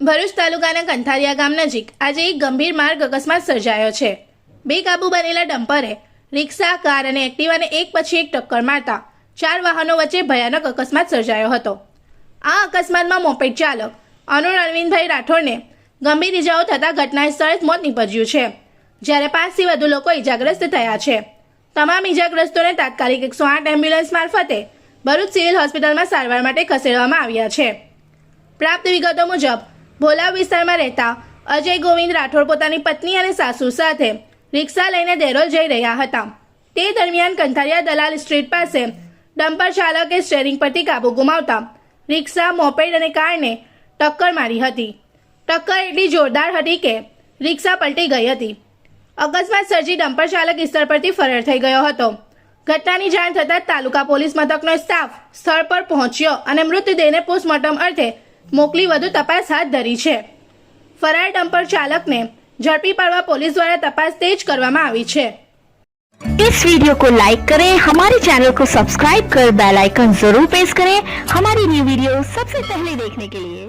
ભરૂચ તાલુકાના કંથારિયા ગામ નજીક આજે એક ગંભીર માર્ગ અકસ્માત સર્જાયો છે. બે કાબુ બનેલા ડમ્પરે રિક્ષા, કાર અને એક્ટિવાને એક પછી એક ટક્કર મારતા ચાર વાહનો વચ્ચે ભયાનક અકસ્માત સર્જાયો હતો. આ અકસ્માતમાં મોપેટ ચાલક અરુણ અરવિંદભાઈ રાઠોડને ગંભીર ઇજાઓ થતાં ઘટના સ્થળે જ મોત નીપજ્યું છે. જ્યારે પાંચથી વધુ લોકો ઇજાગ્રસ્ત થયા છે. તમામ ઇજાગ્રસ્તોને તાત્કાલિક એકસો આઠ એમ્બ્યુલન્સ મારફતે ભરૂચ સિવિલ હોસ્પિટલમાં સારવાર માટે ખસેડવામાં આવ્યા છે. પ્રાપ્ત વિગતો મુજબ ભોલાવ વિસ્તારમાં રહેતા અજય ગોવિંદ રાઠોડ પોતાની પત્ની અને સાસુ સાથે રિક્ષા લઈને દેરોલ જઈ રહ્યા હતા. તે દરમિયાન કંથારિયા દલાલ સ્ટ્રીટ પાસે ડમ્પર ચાલકે સ્ટેરિંગ પરથી કાબુ ગુમાવતા રિક્ષા, મોપેડ અને કારને ટક્કર મારી હતી. ટક્કર એટલી જોરદાર હતી કે રિક્ષા પલટી ગઈ હતી. અકસ્માત સર્જી ડમ્પર ચાલક સ્થળ પરથી ફરાર થઈ ગયો હતો. ઘટનાની જાણ થતાં તાલુકા પોલીસ મથકનો સ્ટાફ સ્થળ પર પહોંચ્યો અને મૃતદેહને પોસ્ટમોર્ટમ અર્થે મોકલી વધુ તપાસ હાથ ધરી છે ફરાર ડમ્પર ચાલકને ઝડપી પાડવા પોલીસ દ્વારા તપાસ તેજ કરવામાં આવી છે इस वीडियो को लाइक करें हमारे चैनल को सब्सक्राइब कर बेल आइकन जरूर प्रेस करें हमारी न्यू वीडियो सबसे पहले देखने के लिए